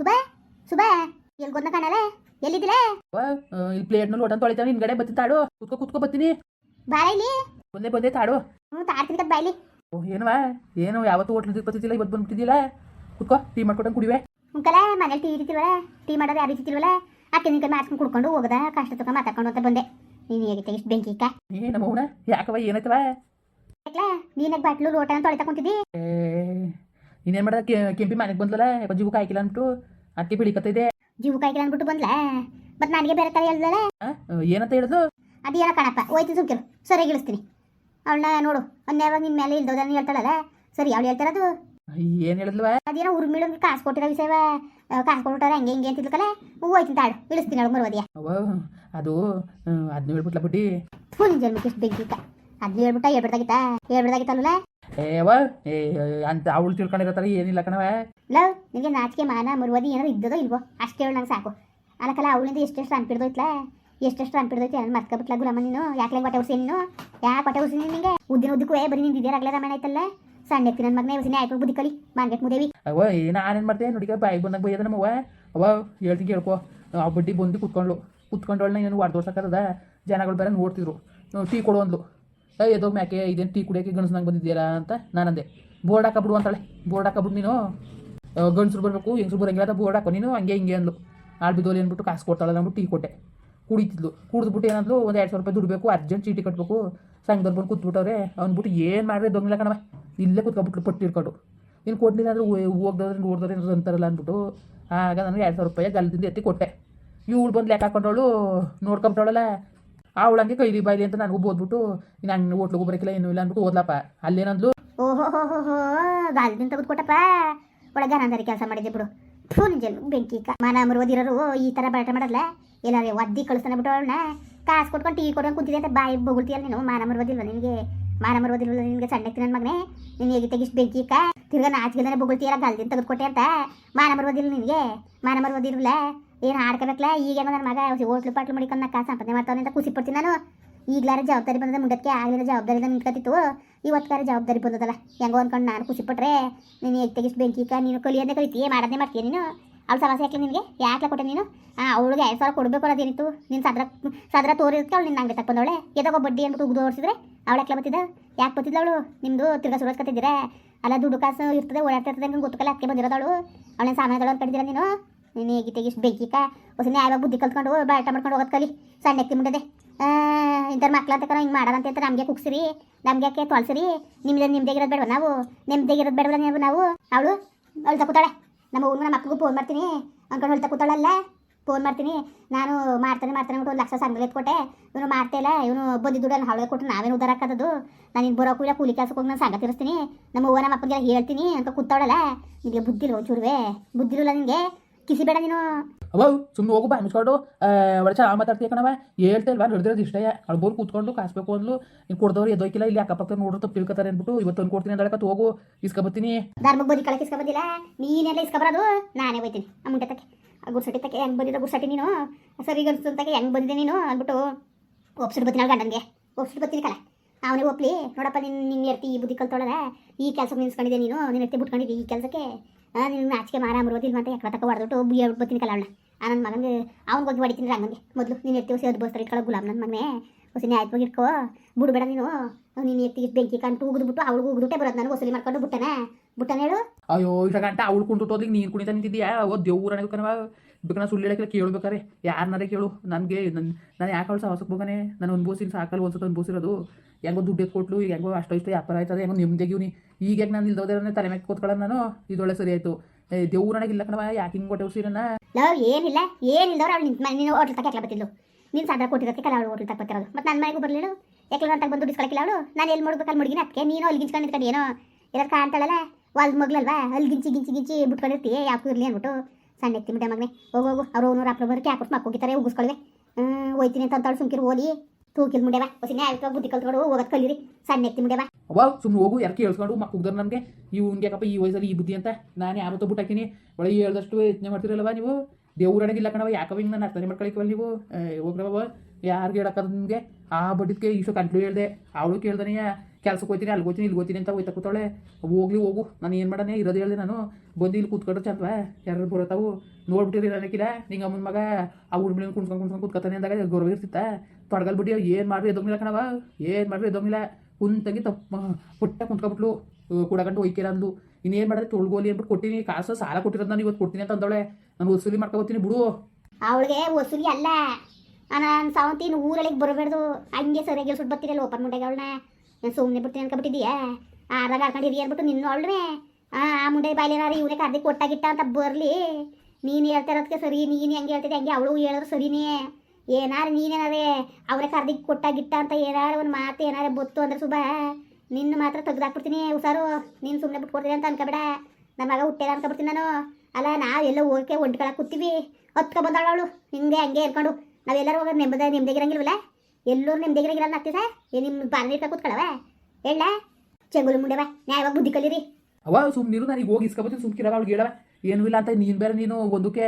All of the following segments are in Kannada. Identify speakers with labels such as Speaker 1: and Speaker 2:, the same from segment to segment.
Speaker 1: ಸುಬಾ ಸುಬಾ ಎಲ್ಲಿ ಗೊತ್ತ ಕಾಣಲೇ?
Speaker 2: ಎಲ್ಲಿದ್ದೀರ ಇಲ್ಲಿ ಪ್ಲೇಟ್ ಪ್ಲೇಟ್ನಲ್ಲಿ ಒಟನ್ ತೊಳಿತಾನೆ ನಿನ್ಗಡೆ ಬತ್ತಿ ತಾಡು. ಕುತ್ಕೋ ಕುತ್ಕೋ ಬತ್ತೀನಿ.
Speaker 1: ಬಾಯಿಲಿ ಒಂದೇ
Speaker 2: ಬಂದೆ ಬಂದೆ ತಾಡು.
Speaker 1: ಹ್ಞೂ ತಾಡ್ತೀನಿ ಬಾಯಿಲಿ ಬಾಯ್ಲಿ
Speaker 2: ಓ ಏನವಾ ಏನು ಯಾವತ್ತೂ ಹೋಟ್ಲ್ ಬತ್ತಿದ್ದಿಲ್ಲ ಇವತ್ತು ಬಂದ್ಬಿಟ್ಟಿದ್ದಿಲ್ಲ ಕುತ್ಕೋ ಟೀ ಮಾಡ್ಕೊಟ್ಟಂಗೆ ಕುಡಿವೆ.
Speaker 1: ಉಂಕಲ ಮನೇಲಿ ಟೀ ಇರ್ತಿಲ್ವಲ್ಲ ಟೀ ಮಾಡೋದು ಯಾರು ಇರ್ತಿಲ್ವಲ್ಲ ಅಕ್ಕ ನಿಂಗೆ ಮಾಡ್ಸ್ಕೊಂಡು ಕುಡ್ಕೊಂಡು ಹೋಗದ ಕಷ್ಟ ತಕ ಮಾತಾಡ್ಕೊಂಡು ಅಂತ ಬಂದೆ. ನೀನು ಹೇಗಿತ್ತ ಇಷ್ಟು ಬೆಂಕಿ ಇಕ್ಕ
Speaker 2: ಏ ನಮ್ಮ ಯಾಕವ ಏನಾಯ್ತವ
Speaker 1: ನೀನಾಗ ಬಾಟ್ಲು ಲೋಟನ ತೊಳಿತಾ ಕುಂತಿದ್ದಿ?
Speaker 2: ಇನ್ನೇನು ಮಾಡ್ದ? ಕೆಂಪಿ ಮನೆಗೆ ಬಂದ್ಲಲ್ಲ ಯಾಕೋ ಜೀವಕ್ಕೆ ಹಾಕಿಲ್ಲ ಅಂದ್ಬಿಟ್ಟು ಅದಕ್ಕೆ ಬಿಳಿಕತ್ತಿದೆ
Speaker 1: ಜೀವ ಕಾಯ್ಕಿಲ್ಲ ಅಂದ್ಬಿಟ್ಟು ಬಂದ್ಲ? ಮತ್ತೆ ನನಗೆ ಬೇರೆ ತರ ಹೇಳ್ದಲ್ಲ
Speaker 2: ಏನಂತ ಹೇಳಿದ್ಲು?
Speaker 1: ಅದೇನೋ ಕಣಪ್ಪ ಹೋಯ್ತು ಸುಮ್ಕಿರು ಸರಿ ಗಿಳಿಸ್ತೀನಿ. ಅವಳನ್ನ ನೋಡು ಒಂದೇವಾಗ ನಿನ್ನ ಮೇಲೆ ಇಲ್ದೋದನ್ನ ಹೇಳ್ತಾಳಲ್ಲ? ಸರಿ ಅವಳು ಹೇಳ್ತಾರದು
Speaker 2: ಏನು ಹೇಳಿದ್ಲು
Speaker 1: ಅದೇನೋ ಉರ್ಮಿಳು ಕಾಸು ಕೊಟ್ಟಿರೋ ವಿಷಯವ ಕಾಸು ಕೊಟ್ಟಾರ ಹಂಗೆ ಹಿಂಗೆ ಅಂತಿದ್ಲಕಲ್ಲ ಹೋಯ್ತೀನಿ ತಾಳು ಇಳಿಸ್ತೀನಿ ಅವಳು ಮರುವದಿಯ
Speaker 2: ಅದು ಅದನ್ನ ಹೇಳ್ಬಿಟ್ಲ ಬಿಟ್ಟಿ
Speaker 1: ಫುಲ್ ಜನ್ಮಕ್ಕೆ ಎಷ್ಟು ಅದನ್ನ ಅದ್ನ ಹೇಳ್ಬಿಟ್ಟ ಹೇಳ್ಬಿಡ್ದಾಗಿತ್ತ? ಹೇಳ್ಬಿಡ್ದಾಗಿತ್ತಲ್ಲ
Speaker 2: ಏವ ಏ ಅಂತ ಅವಳು ತಿಳ್ಕೊಂಡಿರೋ ಥರ ಏನಿಲ್ಲ ಕಣವ
Speaker 1: ಲವ್ ನಿನಗೆ ನಾಚಿಕೆ ಮಾನ ಮರುವದಿ ಏನಾದ್ರು ಇದ್ದದೋ ಇಲ್ವೋ? ಅಷ್ಟೇ ಹೇಳು ನಂಗೆ ಸಾಕು. ಅಲ್ಲಕಲ್ಲ ಅವಳಿಂದ ಎಷ್ಟೆಷ್ಟು ಅನ್ಪಿಡ್ದೋಯ್ತಲ್ಲ ಎಷ್ಟೆಷ್ಟು ಅನ್ಪಿಡ್ದೋಯ್ತು ನಾನು ಮರ್ಕೊಬಿಟ್ಲ ಗುಲಾಮ ನೀನು? ಯಾಕೆ ಬಟ್ಟೆ ಉಸಿ ನೀನು? ಯಾಕೆ ಬಟ್ಟೆ ಉಸಿ ನಿನಗೆ? ಉದ್ದಿನ ಉದ್ದಕ್ಕೂ ಏ ಬರೀ ನಿಂದಿದ್ಯಾ ರಗಲೆ ರಾಮಾಯಣ ಆಯ್ತಲ್ಲ? ಸಣ್ಣ ಎತ್ತಿ ನನ್ನ ಮಗನೇ ಉಸಿನ ಆಯ್ತು ಬುದ್ಧಿ ಕಲಿ ಮಾನ್ಗೆಟ್ ಮುದೇವಿ.
Speaker 2: ಅವ ನಾನೇನು ಮಾಡ್ದೆ? ನೋಡಿ ಬಾಯಿ ಬಂದಾಗ ಬೈಯದ ನಮ್ಮವ್ವ. ಅವ ಹೇಳ್ತೀನಿ ಕೇಳ್ಕೊ. ಆ ಬಡ್ಡಿ ಬಂದು ಕುತ್ಕೊಂಡ್ಳು. ಕುತ್ಕೊಂಡವಳನ್ನ ಏನು ಹೊಡೆದೋರ್ಸಕ್ಕದ ಜನಗಳು ಬೇರೆ ನೋಡ್ತಿದ್ರು. ಟೀ ಕೊಡು ಅಂದ್ಲು. ಏ, ಎದೋ ಮ್ಯಾಕೆ ಇದೇನು ಟೀ ಕುಡಿಯೋಕೆ ಗಣಸ್ನಂಗೆ ಬಂದಿದ್ದೀರಾ ಅಂತ ನಾನಂದೆ. ಬೋರ್ಡ್ ಹಾಕಬಿಡು ಅಂತಾಳೆ. ಬೋರ್ಡ್ ಹಾಕಬಿಡು ನೀನು. ಗಣಸರು ಬರಬೇಕು ಹೆಂಗಸ್ರು ಬರಂಗಿಲ್ಲ ಅಂತ ಬೋರ್ಡ್ ಹಾಕೋ ನೀನು. ಹಂಗೆ ಹಿಂಗೆ ಅಂದ್ಲು. ಬಿದ್ದೋಲಿ ಅಂದ್ಬಿಟ್ಟು ಕಾಸು ಕೊಡ್ತಾಳೆ ಅಂದ್ಬಿಟ್ಟು ಟೀ ಕೊಟ್ಟೆ. ಕುಡಿತಿದ್ಲು. ಕುಡಿದ್ಬಿಟ್ಟು ಏನಂದ್ಲು, ಒಂದು ಎರಡು ಸಾವಿರ ರೂಪಾಯಿ ದುಡ್ಬೇಕು ಅರ್ಜೆಂಟ್ ಚೀಟಿ ಕಟ್ಟಬೇಕು ಸಂಘದವ್ರು ಬಂದು ಕೂತ್ಬಿಟ್ಟವ್ರೆ. ಅಂದ್ಬಿಟ್ಟು ಏನು ಮಾಡಿದ್ರೆ ದೊಂಗಿಲ್ಲ ಕಣವ ಇಲ್ಲೇ ಕೂತ್ಕೊಬಿಟ್ರು ಪಟ್ಟಿ ಇಟ್ಕೊಂಡು ಇನ್ನು ಕೊಡ್ಲಿಲ್ಲ ಅಂದ್ರೆ ಹೋಗ್ದವ್ರೆ ಏನಾದ್ರು ಅಂತಾರಲ್ಲ ಅಂದ್ಬಿಟ್ಟು. ಆಗ ನನಗೆ ಎರಡು ಸಾವಿರ ರೂಪಾಯಿ ಗಲ್ದಿಂದ ಎತ್ತಿ ಕೊಟ್ಟೆ. ಇವಳು ಬಂದು ಲೆಕ್ಕ ಹಾಕೊಂಡವಳು, ನೋಡ್ಕೊಂಬಿಟ್ಟವಳಲ್ಲ. ಅವಳು ಹಂಗೆ ಕೈಲಿ ಬಾಯ್ಲಿ ಅಂತ ನನಗೂ ಓದ್ಬಿಟ್ಟು ಇನ್ನು ಹಂಗೆ ಹೋಟ್ಲಿಗೂ ಬರಕಿಲ್ಲ ಏನೂ ಇಲ್ಲ ಅಂದ್ಬಿಟ್ಟು ಓದ್ಲಪ್ಪ. ಅಲ್ಲೇನಂದ್ಲು?
Speaker 1: ಓಹೋ, ಹೋ ಹೋ ಹೋ, ಗಾಲದಿಂದ ತೆಗೆದುಕೊಟ್ಟಪ್ಪ ಒಳಗೆ ನಾನಂದರೆ ಕೆಲಸ ಮಾಡಿದ್ದೆ ಬಿಡು. ಥೂ ನಿಜಲ್ ಬೆಂಕಿ ಮನ ಓ ಈ ತರ ಬರಟ ಮಾಡಲ್ಲ ಎಲ್ಲಾರೇ ಒದ್ದಿ ಕಳಿಸ್ತಾನೆ ಬಿಟ್ಟು ಅವಳನ್ನ. ಕಾಸು ಕೊಟ್ಕೊಂಡು ಟೀ ಕೊಡ್ಕೊಂಡು ಕುಂತಿದೆ ಅಂತ ಬಾಯಿ ಬೊಗಳ್ತೀಯಲ್ಲ ನೀನು? ಮಾನ ಓದಿಲ್ವ ನಿನಗೆ? ಮಾನ ಮರುವದಿಲ್ವ ನಿನಗೆ? ಸಣ್ಣಕ್ಕೆ ನನ್ನ ಮಗನೇ? ನೀನು ಹೇಗೆ ತೆಗಿಸ್ ಬೆಂಕಿ ತಿರ್ಗಾ ನಾಚಿಗೆದಾನೆ ಬೊಗಳ್ತೀಯಲ್ಲ ಗಾಲದಿಂದ ತೆಗೆದುಕೊಟ್ಟೆ ಅಂತ? ಮಾನ ಓದಿಲ್ಲ ನಿನಗೆ? ಮಾನ ಮರುವದಿರಲ್ಲ ಏನು ಆಡ್ಕೋಬೇಕಲ್ಲ ಈಗ ನನ್ನ ಮಗ ಹೋಟ್ಲು ಪಾಟ್ಲು ಮಾಡಿಕೊಂಡು ನಾ ಕಾಸು ಸಂಪಾದನೆ ಮಾಡ್ತಾವೆ ಅಂತ ಖುಷಿ ಪಡ್ತೀನಿ ನಾನು. ಈಗಲಾರ ಜವಾಬ್ದಾರಿ ಬಂದದ ಮುಂದಕ್ಕೆ ಆಗಲಿಲ್ಲ ಜವಾಬ್ದಾರಿದ ನಿಂತ್ಕತ್ತಿತ್ತು ಇವತ್ಕಾರ ಜವಾಬ್ದಾರಿ ಬಂದದಲ್ಲ. ಹೆಂಗೋ ಅಂದ್ಕೊಂಡು ನಾನು ಖುಷಿ ಪಟ್ರೆ, ನೀನು ಹೇಗೆ ತೆಗಿಸ್ ಬೆಂಕಿಕ ನೀನು ಕಲಿಯೋದೇ ಕಲಿತೀಯ ಮಾಡೋದೇ ಮಾಡ್ತೀಯ ನೀನು? ಅವ್ಳು ಸಮಸ್ಯೆ ಯಾಕೆ ನಿನಗೆ? ಯಾಕೆ ಕೊಟ್ಟೆ ನೀನು? ಅವಳಿಗೆ ಐದು ಸಾವಿರ ಕೊಡಬೇಕು ಅನ್ನೋದೇನಿತ್ತು. ನೀನು ಸದ್ರ ಸದ್ರ ತೋರಿದಕ್ಕೆ ಅವಳು ನಿನ್ನ ಅಂಗಡಿ ತಕ್ಕೊಂಡವಳೆ ಎದೋ ಬಡ್ಡಿ ಅಂದ್ಬಿಟ್ಟು ಉಗ್ದು ಓಡಿಸಿದ್ರೆ ಅವಳು ಯಾಕೆ ಬತ್ತಿದ್ದ? ಯಾಕೆ ಬತ್ತಿದ್ದ ಅವಳು? ನಿಮ್ಮದು ತಿರ್ಗಾ ಸುರಸ್ಕತ್ತಿದ್ದೀರಾ ಅಲ್ಲ ದುಡ್ಡು ಕಾಸು ಇರ್ತದೆ ಓಡಾಡ್ತಿರ್ತದೆ ನಿಮ್ಗೆ ಗೊತ್ತಲ್ಲ ಅದಕ್ಕೆ ಬಂದಿರೋದವಳು ಅವಳೇನು ಸಾಮಾನ್ಯದಳು ಕಟ್ಟಿದ್ದೀರ ನೀನು? ನೀನು ಹೇಗೆ ತೆಗಿಸ್ ಬೆಂಕಿಕ ಹೊಸ ನ್ಯಾಯವಾಗಿ ಬುದ್ಧಿ ಕಲ್ತ್ಕೊಂಡು ಬಾಟ ಮಾಡ್ಕೊಂಡು ಹೋಗೋದು ಕಲಿ. ಸಣ್ಣ ಎತ್ತಿ ಮುಂಡದೆ ಇಂಥ ಮಕ್ಳು ಅಂತ ಹಿಂಗೆ ಮಾಡೋದಂತ ಅಂತ ನಮಗೆ ಕುಗ್ಸಿರಿ. ನಮ್ಗೆ ಯಾಕೆ ತೊಳ್ಸಿರಿ? ನಿಮ್ದು ನಿಮ್ದಾಗಿರೋದು ಬೇಡವ ನಾವು? ನಿಮ್ದಾಗಿರೋದು ಬೇಡವಲ್ಲ ನೀವು ನಾವು? ಅವಳು ಅವಳು ಕೂತಾಳೆ. ನಮ್ಮ ಊರು ನಮ್ಮ ಮಕ್ಕಳಿಗೂ ಫೋನ್ ಮಾಡ್ತೀನಿ. ಅಂದ್ಕೊಂಡು ಅಳ್ತಾ ಕೂತಾಳಲ್ಲ? ಫೋನ್ ಮಾಡ್ತೀನಿ. ನಾನು ಮಾಡ್ತಾನೆ ಮಾಡ್ತಾನೆ ಒಂದು ಲಕ್ಷ ಸಂಘದಲ್ಲಿ ಎತ್ಕೊಟ್ಟೆ. ಇವನು ಮಾಡ್ತಾ ಇಲ್ಲ. ಇವನು ಬಂದಿದ್ದು ದುಡ್ಡನ್ನು ಹಾಳೆ ಕೊಟ್ಟು ನಾವೇನು ಉದ್ದಾರ ಹಾಕೋದು ನಾನು ಇನ್ನು ಬರೋಕ್ಕೂ ಇಲ್ಲ, ಕೂಲಿ ಕೆಲಸಕ್ಕೆ ಹೋಗಿ ನಾನು ಸಂಗ ತಿರ್ಸ್ತೀನಿ. ನಮ್ಮ ಅವ್ವ ನಮ್ಮ ಹೇಳ್ತೀನಿ ಅಂತ ಕೂತಾವಳಲ್ಲ ನಿಮಗೆ ಬುದ್ಧಿಲ್ಲ ಒಂಚೂರುವೆ? ಬುದ್ಧಿರಲ್ಲ ನಿನಗೆ ಕಿಸಿ ಬೇಡ ನೀನು.
Speaker 2: ಅವ ಸುಮ್ಮನೆ ಹೋಗು ಬಾ ಮುಚ್ಕೊಂಡು ಒಳ್ಳೆ ಚೆನ್ನಾಗಿ ಮಾತಾಡ್ತೀಯ ಕಣವ ಹೇಳ್ತಾ ಇಲ್ವಾ ನಡೆದಿರೋದು ಇಷ್ಟೇ ಅವಳು ಬೋರ್ ಕೂತ್ಕೊಂಡು ಕಾಸ್ಬೇಕು ಅಂದ್ಲು. ನೀನು ಕೊಡ್ದವ್ರು ಎದೋಯ್ಕಿಲ್ಲ ಇಲ್ಲಿ ಅಕ್ಕಪಕ್ಕ ನೋಡ್ರು ತಪ್ಪು ತಿಳ್ಕೊತಾರೆ ಅಂದ್ಬಿಟ್ಟು ಇವತ್ತು ಒಂದು ಕೊಡ್ತೀನಿ ಅಂತ ಹೋಗು ಇಸ್ಕೊಬತ್ತೀನಿ.
Speaker 1: ಧರ್ಮಕ್ಕೆ ಬದಿ ಕಳಕ್ಕೆ ಇಸ್ಕೊಬಂದಿಲ್ಲ. ನೀನೆಲ್ಲ ಇಸ್ಕೊಬರೋದು ನಾನೇ ಹೋಯ್ತೀನಿ. ನಮ್ಮ ಮುಂಡೆ ತಕ್ಕೆ ಆ ಗುಡ್ಸಟಿ ತಕ್ಕೆ ಹೆಂಗೆ ಬಂದಿದ್ದ ಗುಡ್ಸಟ್ಟಿ ನೀನು? ಸರಿ ತಕ್ಕೆ ಹೆಂಗೆ ಬಂದಿದೆ ನೀನು ಅಂದ್ಬಿಟ್ಟು ಒಪ್ಸಿಟ್ಟು ಬತ್ತೀನಿ ಗಂಡನಿಗೆ. ಒಪ್ಸಿಟ್ಟು ಬತ್ತೀನಿ ಕಲ ಅವನಿಗೆ ಒಪ್ಲಿ. ನೋಡಪ್ಪ ನಿನ್ನ ನಿನ್ನ ಎರ್ತಿ ಈ ಬುದ್ಧಿ ಕಲ್ತೊಳದ ಈ ಕೆಲಸಕ್ಕೆ ನಿನ್ಸ್ಕೊಂಡಿದ್ದೆ ನೀನು? ನಿನ್ನ ಎರ್ತಿ ಬಿಟ್ಕೊಂಡಿದ್ದೆ ಈ ಕೆಲಸಕ್ಕೆ? ನಿನ್ನ ಆಚೆಗೆ ಮಾರ ಮರುವದಿಲ್ಲ ಮತ್ತೆ ಯಾಕೆ ತಕ ಹೊಡೆದ್ಬಿಟ್ಟು ಬುಯ್ಯ ಹೇಳ್ಬಿಟ್ಟು ಕಲ ಅವಳನ್ನ. ಆ ನನ್ನ ಮಗನಿಗೆ ಅವ್ನಿಗೆ ಹೋಗಿ ಹೊಡಿತೀನಿ ಹಂಗಂಗೆ. ಮೊದಲು ನೀನು ಎತ್ತಿ ಹೊಸ ಬಸ್ತಾರೆ ಇಟ್ಕೊಳ್ಳೋ ಗುಲಾಮ್ ನನ್ನ ಮಗನೇ. ಹೊಸ ಹೋಗಿ ಇಟ್ಕೋ. ಬಿಡ್ಬೇಡ ನೀನು. ನೀನು ಎತ್ತಿಗೆ ಬೆಂಕಿ ಕಂಟು ಉಗಿದ್ಬಿಟ್ಟು ಅವಳು ಉಗಿದ್ಬಿಟ್ಟೆ ಬರೋದು ನನಗೆ ವಸೂಲಿ ಮಾಡ್ಕೊಂಡು ಬಿಟ್ಟನೆ. ಬಿಟ್ಟನ ಹೇಳು.
Speaker 2: ಅಯ್ಯೋ, ಇಷ್ಟ ಗಂಟ ಅವಳು ಕುಂಟುಟ್ಟೋದ್ಲಿಗೆ ನೀನು ಕುಣಿತ ನಿಂತಿದ್ದೀಯಾ? ಓ, ದೇವ್ರ ಕಣವ ಬೇಕಾ ಸುಳ್ಳು ಹೇಳಕ್ಕೆ ಕೇಳ್ಬೇಕಾರೆ ಯಾರನ್ನಾರೇ ಕೇಳು. ನನಗೆ ನನ್ನ ನಾನು ಯಾಕೆ ಅವಳು ಸಾಹಸಕ್ಕೆ ಹೋಗಾನೆ? ನಾನು ಅನ್ಬೋಸಿನ ಸಾಕಲ್ಲಿ ಒಂದ್ಸತ ಅನ್ಬೋಸಿರೋದು ಹೆಂಗೋ ದುಡ್ಡು ಕೊಟ್ಲು ಈಗ ಹೆಂಗೋ ಅಷ್ಟೋ ಇಷ್ಟ ವ್ಯಾಪಾರ ಆಯ್ತದೆ, ಹೆಂಗೋ ನಿಮ್ದಾಗಿವ್ನಿ ಈಗ ಯಾಕೆ ನಾನು ಇಲ್ದೋದ್ರೆ ತಲೆ ಮೇಲೆ ಕೂತ್ಕೊಳ್ಳೋ ನಾನು? ಇದೊಳ್ಳೆ ಸರಿ ಆಯಿತು. ದೇವ್ರ ನನಗೆ ಇಲ್ಲ ಕಣವ ಯಾಕೆ ಹಿಂಗೆ ಕೊಟ್ಟೆ ಉಸಿರನ್ನ
Speaker 1: ಲವ್ ಏನಿಲ್ಲ. ಏನಿಲ್ಲದವ್ರು ಅವಳು ನಿಂತ ನೀನು ಹೋಟ್ಲ್ ತಕ್ಕ ಯಾಕೆ ಬತ್ತಿದ್ಲು ನೀನು ಸಾಧನ ಕೊಟ್ಟಿರೋದಕ್ಕೆ ಕಲ ಅವಳು ಹೋಟ್ಲ್ ತಕ್ಕ ಬತ್ತಿರೋದು ಮತ್ತು ನನ್ನ ಮನೆಗೂ ಬರಲಿಲ್ಲ ಯಾಕೆ ಅಂತ ಬಂದು ಡಿಸ್ಕೊಳಕ್ಕಿಲ್ಲ ಅವಳು? ನಾನು ಎಲ್ಲಿ ಮಾಡ್ಬೇಕು ಅಲ್ಲಿ ಮುಡುಗಿನ? ಅದಕ್ಕೆ ನೀನು ಅಲ್ಲಿ ಗಿಂಚ್ಕೊಂಡು ನಿಂತ್ಕೊಂಡು ಏನೋ ಇರೋದು ಕಾಣ್ತಾಳಲ್ಲ? ವಾಲ್ದ ಮಗ್ಲಲ್ವಾ ಅಲ್ಲಿ ಗಿಂಚಿ ಗಿಂಚಿ ಗಿಂಚಿ ಬಿಟ್ಕೊಂಡಿರ್ತೀಯ? ಯಾಕೂ ಇರಲಿ ಅಂದ್ಬಿಟ್ಟು. ಸಣ್ಣ ಎತ್ತಿ ಬಿಡ ಮಗನೆ ಹೋಗು ಹೋಗು ಅವ್ರು ಅವ್ನು ಅಪ್ಪ ಬರೋಕೆ ಹಾಕೊಟ್ಟು ಮಕ್ಕ ಹೋಗಿತಾರೆ ಉಗಿಸ್ಕೊಳ್ವೆ ಹೋಯ್ತೀನಿ ಅಂತ ಅಂತಾಳು ಸುಮ್ಕಿರು, ಓದಿ. ತೂಕಿಲ್ ಮುಂಡೆವ. ಹೊಸಿನೇ ಆಯ್ತು, ಬುದ್ಧಿ ಕಲ್ತ್ಕೊಂಡು ಹೋಗೋದು ಕಲೀರಿ ಸಣ್ಣ ಎತ್ತಿ ಮುಂಡೆವ.
Speaker 2: ಅವ ಸುಮ್ಮನೆ ಹೋಗು ಯಾರು ಕೇಳಿಸ್ಕೊಂಡು ಮಕ್ಕಳು ನಮಗೆ ಇವ್ನಿಗೆ ಯಾಕಪ್ಪ ಈ ವಯಸ್ಸಲ್ಲಿ ಈ ಬುದ್ಧಿ ಅಂತ. ನಾನು ಯಾವತ್ತೋ ಬಿಟ್ಟು ಹಾಕಿನಿ ಒಳಗೆ ಹೇಳ್ದಷ್ಟು ಯತ್ನೆ ಮಾಡ್ತಿರಲ್ಲವ ನೀವು? ದೇವ್ರಣಿಗಿಲ್ಲ ಕಣವ ಯಾಕವ ಹಿಂಗೆ ನಾನು ಅರ್ಥನೆ ಮಾಡ್ಕೊಳಿಕವಲ್ಲ ನೀವು? ಹೋಗ್ರವ ಯಾರಿಗೆ ಹೇಳಕ್ಕದ ನಿಮಗೆ? ಆ ಬಡ್ಡಿದ್ಕೆ ಇಷ್ಟು ಕಂಟ್ಲು ಹೇಳ್ದೆ, ಅವಳು ಕೇಳ್ದನೆಯ ಕೆಲ್ಸಕ್ಕೆ ಹೋಗ್ತೀನಿ ಅಲ್ಲಿ ಹೋಗ್ತೀನಿ ಇಲ್ಲಿ ಹೋಗ್ತೀನಿ ಅಂತ ಹೋಯ್ತಾ ಕೂತಾಳೆ ಹೋಗ್ಲಿ, ಹೋಗು. ನಾನು ಏನು ಮಾಡೋಣ? ಇರೋದು ಹೇಳಿದೆ ನಾನು. ಬಂದು ಇಲ್ಲಿ ಕೂತ್ಕೊಂಡ್ರೆ ಚಂದ್ವಾ. ಯಾರು ಬರೋತಾವು? ನೋಡ್ಬಿಟ್ಟಿರಿ ನನಗಿಲ್ಲ ನಿಂಗೆ ಅಮ್ಮನ ಮಗ ಆ ಉಡ್ಬಿಳಿನ ಕುಣ್ಕೊಂಡು ಕುಣ್ಕೊಂಡು ಕೂತ್ಕೊತಾನೆ ಅಂದಾಗ ಗೌರವ ಇರ್ತಿತ್ತ. ತೊಡಗಲ್ ಬಿಡಿ ಏನು ಮಾಡ್ರಿ ಎದೋಗಿಲ್ಲ ಕಣವ ಏನು ಮಾಡ್ರಿ ಎದೋಗಿಲ್ಲ ಕುಂತಂಗಿ ತಪ್ಪು ಪುಟ್ಟ ಕುಂತ್ಕೊಬಿಟ್ಲು. ಕೊಡಗಂಡು ಒಯ್ಕಿರ ಅಂದು ಇನ್ನೇನು ಮಾಡಿದ್ರೆ ತೊಳ್ಗೋಲಿ ಅಂದ್ಬಿಟ್ಟು ಕೊಟ್ಟಿನಿ. ಕಾಸು ಸಾಲ ಕೊಟ್ಟಿರೋದು ನಾನು ಇವತ್ತು ಕೊಡ್ತೀನಿ ಅಂತ ಅಂದವಳೆ. ನಾನು ವಸೂಲಿ ಮಾಡ್ಕೊಬೋತೀನಿ ಬಿಡು.
Speaker 1: ಅವಳಿಗೆ ವಸೂಲಿ ಅಲ್ಲ. ನಾನು ಸಾವಂತಿನ ಊರಳಿಗೆ ಬರಬಾರ್ದು ಹಂಗೆ ಸರಿಯಾಗಿ ಸುಟ್ಟು ಬರ್ತೀರಲ್ಲ ಓಪನ್ ಮುಂಡೆಗೆ ಅವಳನ್ನ ನಾನು ಸುಮ್ಮನೆ ಬಿಡ್ತೀನಿ ಅನ್ಕೊಬಿಟ್ಟಿದ್ಯಾ ಆದಾಗ ಹಾಕೊಂಡಿರಿ ಅಂದ್ಬಿಟ್ಟು ನಿನ್ನ ಅವಳ್ರೆ ಆ ಮುಂಡೆ ಬಾಯ್ಲೇನಾರು ಇವನೇ ಕರ್ದಿ ಕೊಟ್ಟಾಗಿಟ್ಟ ಅಂತ ಬರಲಿ. ನೀನು ಹೇಳ್ತಿರೋದಕ್ಕೆ ಸರಿ, ನೀನು ಹೆಂಗೆ ಹೇಳ್ತಿದ್ದೆ ಹಂಗೆ ಅವಳು ಹೇಳಿದ್ರು ಸರಿನೇ. ಏನಾರು ನೀನೇನಾರೇ ಅವರೇ ಕರ್ದಿ ಕೊಟ್ಟಾಗಿಟ್ಟ ಅಂತ ಏನಾರು ಒಂದು ಮಾತು ಏನಾರು ಬತ್ತು ಅಂದ್ರೆ ಸುಬ ನಿನ್ನ ಮಾತ್ರ ತೆಗ್ದಾಕ್ಬಿಡ್ತೀನಿ, ಹುಷಾರು. ನೀನು ಸುಮ್ಮನೆ ಬಿಟ್ಕೊಡ್ತೀನಿ ಅಂತ ಅನ್ಕೊಬೇಡ. ನಮ್ಮ ಮಗ ಹುಟ್ಟಿಲ್ಲ ಅನ್ಕೊಬಿಡ್ತೀನಿ ನಾನು. ಅಲ್ಲ, ನಾವು ಎಲ್ಲ ಹೋಗಕ್ಕೆ ಒಂಟ್ಕೊಳಕ್ಕೆ ಕೂತೀವಿ. ಹತ್ಕೊಬಂದಳು ಅವಳು. ಹಿಂಗೆ ಹಂಗೆ ಇರ್ಕೊಂಡು ನಾವೆಲ್ಲರೂ ಹೋಗೋದು ನೆಮ್ಮದಿ ನೆಮ್ಮದಿಗಿರಂಗಿಲ್ವಲ್ಲ ಎಲ್ಲರೂ ನೆಮ್ಮದಿಗಿರಂಗಿಲ್ಲ ಆಗ್ತಿ ಸರ್ ಏ ನಿಮ್ಮ ಬಾರಿ ಇಟ್ಕ ಕೂತ್ಕೊಳವ? ಹೇಳ ಚೆಂಗುಲು ಮುಂಡೆವ ನ್ಯಾಯವಾಗಿ ಬುದ್ಧಿ ಕಲೀರಿ?
Speaker 2: ಅವ ಸುಮ್ಮನಿರು ನನಗೆ ಹೋಗಿ ಇಸ್ಕೊಬತ್ತೀನಿ ಸುಮ್ಕಿರವ ಅವ್ಳಿಗೆ ಹೇಳವ. ಏನೂ ಇಲ್ಲ ಅಂತ ನೀನು ಬೇರೆ ನೀನು ಒಂದಕ್ಕೆ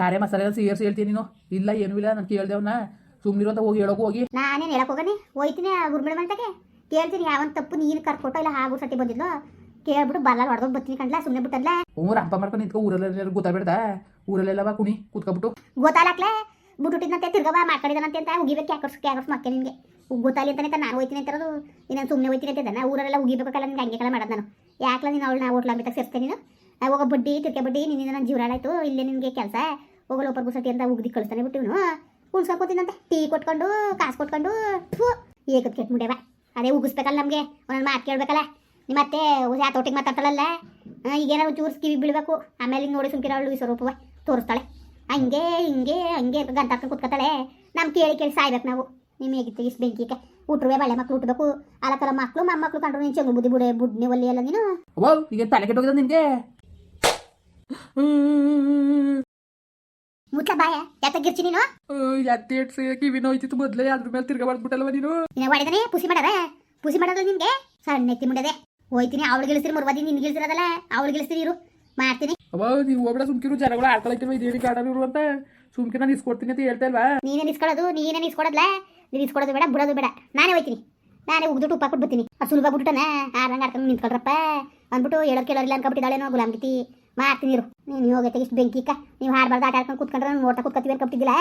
Speaker 2: ಕಾರ್ಯ ಮಸಾಲೆ ಸೇರಿಸಿ ಹೇಳ್ತೀನಿ ನೀನು. ಇಲ್ಲ ಏನೂ ಇಲ್ಲ ನಾನು ಕೇಳ್ದೆ ಸುಮ್ಮನೆ ಸುಮ್ಮನಿರು ಅಂತ ಹೋಗಿ ಹೇಳೋಕೆ ಹೋಗಿ.
Speaker 1: ನಾನೇನು ಹೇಳಕ್ ಹೋಗನಿ? ಹೋಯ್ತೀನಿ ಗುರುಮೇಳ ಮಂಟಗೆ ಕೇಳ್ತೀನಿ ಯಾವನ್ ತಪ್ಪು ನೀನು ಕರ್ಕೊಟ್ಟೋ ಇಲ್ಲ ಹಾಗೂ ಸತಿ ಬಂದಿದ್ಲು? ಕೇಳ್ಬಿಟ್ಟು ಬಲ್ಲ ಹೊಡೆದೋಗಿ ಬರ್ತೀನಿ ಕಂಡ್ಲ ಸುಮ್ಮನೆ ಬಿಟ್ಟಲ್ಲ
Speaker 2: ಹ್ಞೂ ರಂಪ ಮಾಡ್ಕೊಂಡು ನಿಂತ್ಕೊ ಊರಲ್ಲೆಲ್ಲ ಗೊತ್ತಾಗ್ಬೇಡ್ದ ಊರಲ್ಲೆಲ್ಲವ ಕುಣಿ ಕೂತ್ಕೊಬಿಟ್ಟು.
Speaker 1: ಗೊತ್ತಾಗ್ಲಕ್ಲೆ ಬಿಟ್ಬಿಟ್ಟಿದ್ನಂತೆ ತಿರ್ಗವ ಮಾಡ್ಕೊಂಡಿದ್ದಾನಂತೆ ಅಂತ ಉಗಿಬೇಕು ಯಾಕರ್ಸ್ ಕ್ಯಾಕರ್ಸ್ ಮಕ್ಕೆ ನಿಮಗೆ ಗೊತ್ತಾಗಲಿ ಅಂತಾನೆ ನಾನು ಹೋಯ್ತೀನಿ ಅಂತಾರದು ಇನ್ನೊಂದು ಸುಮ್ಮನೆ ಹೋಯ್ತೀನಿ ಅಂತ ನಾ ಊರಲ್ಲ ಉಗಿಬೇಕಲ್ಲ ನಿನ್ಗೆ ಹಂಗೆ ಕಲ ಮಾಡೋದು ನಾನು. ಯಾಕಲ ನೀನು ಅವಳು ನಾ ಹೋಟ್ಲ ಅಂತ ಸೇರ್ತೇನೆ ನೀನು? ಹೋಗೋ ಬಡ್ಡಿ ತಿರ್ಕೆ ಬಡ್ಡಿ, ನಿನ್ನಿಂದ ನನ್ನ ಜೀವರಾಳಾಯ್ತು ಇಲ್ಲೇ ನಿನಗೆ ಕೆಲಸ. ಹೋಗಲು ಒಬ್ಬರು ಗುಸಟಿ ಅಂತ ಉಗ್ದಿ ಕಳಿಸ್ತಾನೆ ಬಿಟ್ಟು ಇವನು. ಕುಣ್ಸ್ಕೊಂಡು ಟೀ ಕೊಟ್ಕೊಂಡು, ಕಾಸು ಕೊಟ್ಕೊಂಡು, ಥೂ ಏಕತ್ ಕೆಟ್ಟ ಮುಡ್ಯವ. ಅದೇ ಉಗಿಸ್ಬೇಕಲ್ಲ ನಮಗೆ. ಒಂದೊಂದು ಮಾತು ಕೇಳಬೇಕಲ್ಲ. ನಿಮ್ಮ ಮತ್ತೆ ಯಾತೋಟಿಗೆ ಮಾತಾಡ್ತಾಳಲ್ಲ. ಈಗೇನಾದ್ರು ಈಗೇನೋ ಚೂರ್ಸ್ ಕಿವಿ ಬೀಳಬೇಕು. ಆಮೇಲೆ ನೋಡಿ ಸುಮ್ಕಿರೋಳು ಈ ಸ್ವರೂಪವ ತೋರಿಸ್ತಾಳೆ. ಹಂಗೆ ಹಿಂಗೆ ಹಂಗೆ ಗಂಟಾಕ ಕುತ್ಕೊತಾಳೆ. ನಮ್ಮ ಕೇಳಿ ಕೇಳಿ ಸಾಯ್ಬೇಕು ನಾವು. ನಿಮ್ಮ ಹೇಗಿತ್ತು ಇಷ್ಟು ಬೆಂಕಿಗೆ ಹುಟ್ರುವೆ ಬಳೆ ಮಕ್ಳು ಹುಟ್ಟಬೇಕು ಅಲಕರ ಮಕ್ಕಳು ಮೊಮ್ಮಕ್ಳು ಕಂಡ್ರು ನೀನು ಚೆಂಗು ಬುದ್ಧಿ ಬುಡೆ ಬುಡ್ನೆ ಒಲ್ಲಿ ಎಲ್ಲ ನೀನು?
Speaker 2: ಅವ್ವ ಈಗ ತಲೆ ಕೆಟ್ಟೋಗಿದೆ ನಿನಗೆ?
Speaker 1: ಮುಟ್ಲ ಬಾಯ ಯಾತ ಗಿರ್ಚಿ ನೀನು?
Speaker 2: ಎತ್ತೇಟ್ ಕಿವಿ ನೋಯ್ತಿತ್ತು ಮೊದಲೇ ಅದ್ರ ಮೇಲೆ ತಿರ್ಗಾ ಮಾಡ್ಬಿಟ್ಟಲ್ವ ನೀನು?
Speaker 1: ನೀನು ಹೊಡೆದನೆ ಪುಸಿ ಮಾಡದ? ಪುಸಿ ಮಾಡೋದು ನಿನ್ಗೆ? ಸಣ್ಣ ಎತ್ತಿ ಮುಂಡದೆ. ಹೋಯ್ತೀನಿ ಗೆಲ್ಸಿರಿ ಗಿಳಿಸ್ತೀರಿ ಮುರ್ವಾದಿ ನಿನ್ಗೆ ಗಿಳಿಸಿರೋದಲ್ಲ ಅವ್ಳು ಗೆಲ್ಸಿರಿ ಇರು. ಮಾಡ್ತೀನಿ.
Speaker 2: ಅವ ನೀವು ಹೋಗ್ಬೇಡ ಸುಮ್ಕಿರು ಜನಗಳು ಆಡ್ಕೊಳಕ್ಕಿಲ್ವ ಇದೇಳಿ ಗಾರ್ಡನ್ ಅಂತ. ಸುಮ್ಕಿರ ನಾನು ಇಸ್ಕೊಡ್ತೀನಿ ಅಂತ ಹೇಳ್ತಾ ಇಲ್ವಾ?
Speaker 1: ನೀನೇ ನಿಸ್ಕೊಳ್ಳೋದು ನೀನೇ ನಿಸ್ಕೊಡೋದ್ಲ ನೀನು ಇಸ್ಕೊಡೋದು ಬೇಡ ಬಿಡೋದು ಬೇಡ. ನಾನೇ ಹೋಯ್ತೀನಿ. ನಾನೇ ಉಗ್ದುಟ್ಟು ಉಪ್ಪ ಹಾಕ್ಬಿಟ್ಟು ಬರ್ತೀನಿ. ಅದು ಸುಲಭ ಬಿಟ್ಟನ ಆರಂಗೆ ಆಡ್ಕೊಂಡು ನಿಂತ್ಕೊಳ್ರಪ್ಪ. ಅಂದ್ಬಿಟ್ಟು ಹೇಳೋದು ಕೇಳೋರಿಲ್ಲ ಅನ್ಕೊಬಿಟ್ಟಿದ್ದಾಳೇನೋ ಗುಲಾಮ್ ಗಿತಿ ಮಾಡ್ತೀನಿ ನೀ ನೀನು ಹೋಗೈತೆ ಇಷ್ಟು ಬೆಂಕಿಕ್ಕ ನೀವು ಹಾಡ್ಬಾರ್ದು ಆಟ ಆಡ್ಕೊಂಡು ಕೂತ್ಕೊಂಡ್ರೆ ನೋಡ್ತಾ ಕೂತ್ಕೊತೀವಿ ಅನ್ಕೊಬಿಟ್ಟಿದ್ದಿಲ್ಲ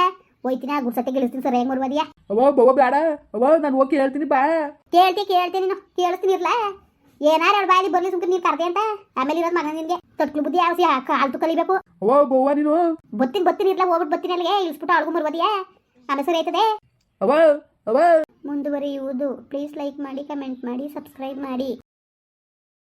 Speaker 1: ಹೋಯ್ತೀನಿ ಆ ಗುಡ್ಸತ್ತೆ ಸರ್ ಸರಿಯಾಗಿ ಮುರ್ವಾದಿಯಾ?
Speaker 2: ಅವ ಬೇಡ. ಅವ ನಾನು ಹೋಗಿ ಹೇಳ್ತೀನಿ ಬಾ.
Speaker 1: ಕೇಳ್ತಿ ಕೇಳ್ತೀನಿ ನೀನು. ಕೇಳಿಸ್ತೀನಿ ಇರ್ಲ ಏನಾರು ಎರಡು ಬಾಯಿ ಬರ್ಲಿ ಸುಮ್ಕೆ ನೀನು ಕರ್ದೆ ಅಂತ? ಆಮೇಲೆ ಇರೋದು ಮಗನ ನಿನ್ಗೆ ತೊಟ್ಲು ಬುದ್ಧಿ ಯಾವ ಕಾಲ್ತು ಕಲಿಬೇಕು.
Speaker 2: ಓ ಬವ್ವ ನೀನು?
Speaker 1: ಬತ್ತಿನ ಬತ್ತಿನ ಇರ್ಲ ಹೋಗ್ಬಿಟ್ಟು ಬತ್ತಿನ ಅಲ್ಲಿಗೆ. ಇಳಿಸ್ಬಿಟ್ಟು ಅಳ್ಗು ಮುರ್ವದಿಯಾ? ಆಮೇಲೆ ಸರಿ ಆಯ್ತದೆ? ಮುಂದುವರಿಯುವುದು. ಪ್ಲೀಸ್ ಲೈಕ್ ಮಾಡಿ ಕಮೆಂಟ್ ಮಾಡಿ ಸಬ್ಸ್ಕ್ರೈಬ್ ಮಾಡಿ.